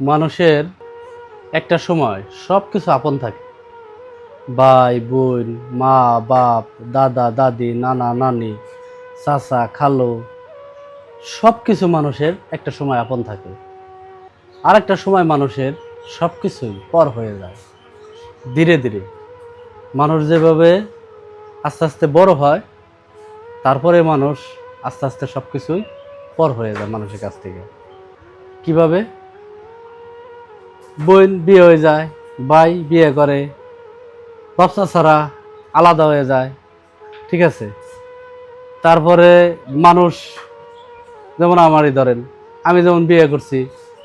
মানুষের একটা সময় সব কিছু আপন থাকে। ভাই, বোন, মা, বাপ, দাদা, দাদি, নানা, নানি, চাচা, খালো সব কিছু মানুষের একটা সময় আপন থাকে। আর একটা সময় মানুষের সব কিছুই পর হয়ে যায়। ধীরে ধীরে মানুষ যেভাবে আস্তে আস্তে বড় হয়, তারপরে মানুষ আস্তে আস্তে সব কিছুই পর হয়ে যায় মানুষের কাছ থেকে। কীভাবে? বোন বিয়ে হয়ে যায়, ভাই বিয়ে করে, ব্যবসা ছাড়া আলাদা হয়ে যায়, ঠিক আছে? তারপরে মানুষ, যেমন আমারই ধরেন, আমি যেমন বিয়ে করছি,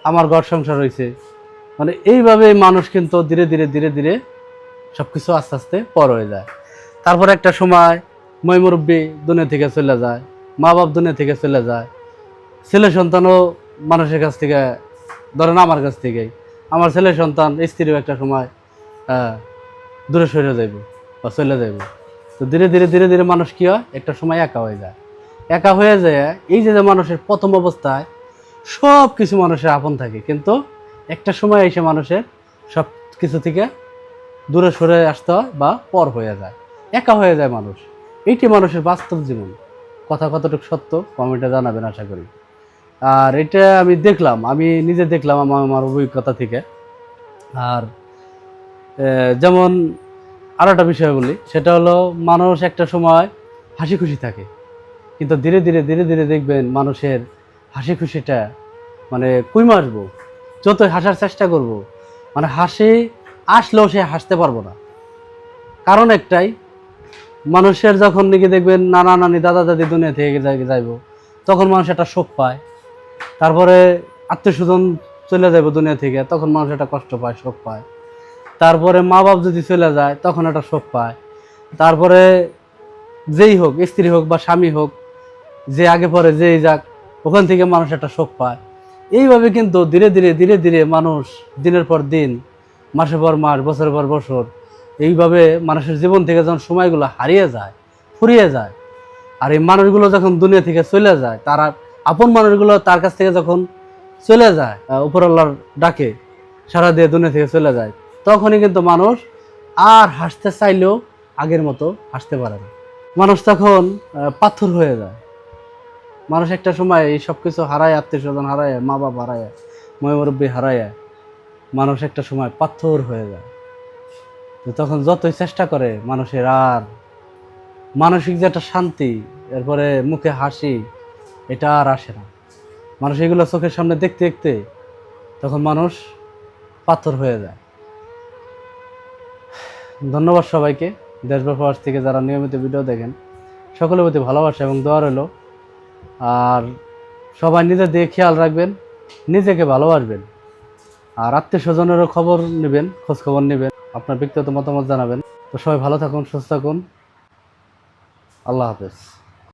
আমার ঘর সংসার হয়েছে মানে এইভাবে মানুষ কিন্তু ধীরে ধীরে ধীরে ধীরে সব কিছু আস্তে আস্তে পর হয়ে যায়। তারপরে একটা সময় মই মুরব্বী দুনিয়া থেকে চলে যায় মা বাপ দুনিয়া থেকে চলে যায়, ছেলে সন্তানও মানুষের কাছ থেকে, ধরেন আমার কাছ থেকেই আমার ছেলে সন্তান স্ত্রীও একটা সময় দূরে সরে যাইব বা চলে যাইব। তো ধীরে ধীরে ধীরে ধীরে মানুষ কি হয়? একটা সময় একা হয়ে যায়। একা হয়ে যায়, এই যে যে মানুষের প্রথম অবস্থায় সব কিছু মানুষের আপন থাকে, কিন্তু একটা সময় এসে মানুষের সব কিছু থেকে দূরে সরে আসতে হয় বা পর হয়ে যায়। একা হয়ে যায় মানুষ। এইটি মানুষের বাস্তব জীবন। কথা কতটুকু সত্য কমেন্টে জানাবেন, আশা করি। আর এটা আমি দেখলাম, আমি নিজে দেখলাম আমার আমার অভিজ্ঞতা থেকে। আর যেমন আরও একটা বিষয় বলি, সেটা হলো মানুষ একটা সময় হাসি খুশি থাকে। কিন্তু ধীরে ধীরে ধীরে ধীরে দেখবেন মানুষের হাসি খুশিটা মানে কুইমা আসব, যতই হাসার চেষ্টা করব মানে হাসি আসলেও সে হাসতে পারব না। কারণ একটাই, মানুষের যখন নাকি দেখবেন নানা নানি দাদা দাদি দুনিয়া থেকে যাই- যাইবো, তখন মানুষ একটা শোক পায়। তারপরে আত্মীয়স্বজন চলে যাবে দুনিয়া থেকে, তখন মানুষ একটা কষ্ট পায়, শোক পায়। তারপরে মা বাপ যদি চলে যায়, তখন একটা শোক পায়। তারপরে যেই হোক, স্ত্রী হোক বা স্বামী হোক, যে আগে পরে যেই যাক, ওখান থেকে মানুষ একটা শোক পায়। এইভাবে কিন্তু ধীরে ধীরে ধীরে ধীরে মানুষ দিনের পর দিন, মাসের পর মাস, বছরের পর বছর, এইভাবে মানুষের জীবন থেকে যখন সময়গুলো হারিয়ে যায়, ফুরিয়ে যায়, আর এই মানুষগুলো যখন দুনিয়া থেকে চলে যায়, তারা আপন মানুষগুলো তার কাছ থেকে যখন চলে যায় উপরওয়ালার ডাকে, সারা দিয়ে দুনিয়া থেকে চলে যায়, তখনই কিন্তু মানুষ আর হাসতে চাইলেও আগের মতো হাসতে পারে না। মানুষ তখন পাথর হয়ে যায়। মানুষ একটা সময় এই সব কিছু হারায় আত্মীয় স্বজন হারায় মা বাপ হারায় ময়মুরব্বী হারায়, মানুষ একটা সময় পাথর হয়ে যায়। তখন যতই চেষ্টা করে, মানুষের আর মানসিক যে একটা শান্তি, এরপরে মুখে হাসি এটা আর আসে না। মানুষ এগুলো চোখের সামনে দেখতে দেখতে তখন মানুষ পাথর হয়ে যায়। ধন্যবাদ সবাইকে দেশ বা প্রবাস থেকে যারা নিয়মিত ভিডিও দেখেন, সকলের প্রতি ভালোবাসা এবং দোয়া রইল। আর সবাই নিজের দিয়ে খেয়াল রাখবেন, নিজেকে ভালোবাসবেন। আর আত্মীয় স্বজনেরও খবর নেবেন, খোঁজখবর নেবেন, আপনার ব্যক্তিগত মতামত জানাবেন। তো সবাই ভালো থাকুন, সুস্থ থাকুন। আল্লাহ হাফেজ।